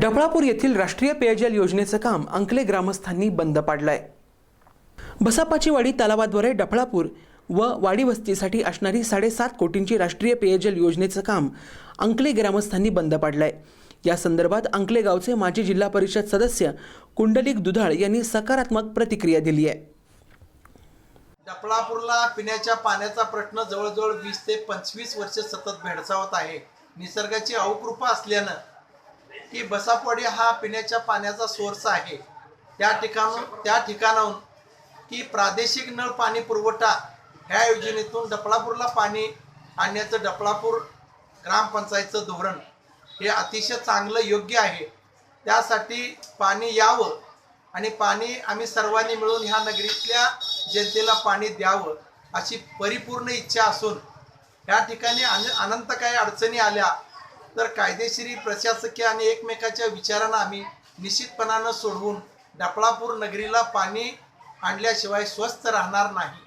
ढपळापूर येथील राष्ट्रीय पेयजल योजनेचं काम अंकले ग्रामस्थांनी बंद पाडलंय. बसापाची वाडी तलावाद्वारे डफळापूर व वाडी वस्तीसाठी असणारी साडेसात कोटींची राष्ट्रीय पेयजल योजनेचं काम अंकले ग्रामस्थांनी बंद पाडलंय. या संदर्भात अंकले गावचे माजी जिल्हा परिषद सदस्य कुंडलिक दुधाळ यांनी सकारात्मक प्रतिक्रिया दिली आहे डफळापूरला पिण्याच्या पाण्याचा प्रश्न जवळजवळ वीस ते पंचवीस वर्ष सतत भेडसावत आहे. निसर्गाची अवकृपा असल्यानं की बसापवाडी हा पिण्याच्या पाण्याचा सोर्स आहे. त्या ठिकाणून त्या ठिकाणाहून की प्रादेशिक नळ पाणी पुरवठा ह्या योजनेतून डपळापूरला पाणी आणण्याचं डपळापूर ग्रामपंचायतचं धोरण हे अतिशय चांगलं योग्य आहे. त्यासाठी पाणी यावं आणि पाणी आम्ही सर्वांनी मिळून ह्या नगरीतल्या जनतेला पाणी द्यावं अशी परिपूर्ण इच्छा असून या ठिकाणी अन अनंत काही अडचणी आल्या तर कायदेशीर प्रशासकीय आणि एकमेकाच्या विचारांना आम्ही निश्चितपणानं सोडवून डपळापूर नगरीला पाणी आणल्याशिवाय स्वस्थ राहणार नाही.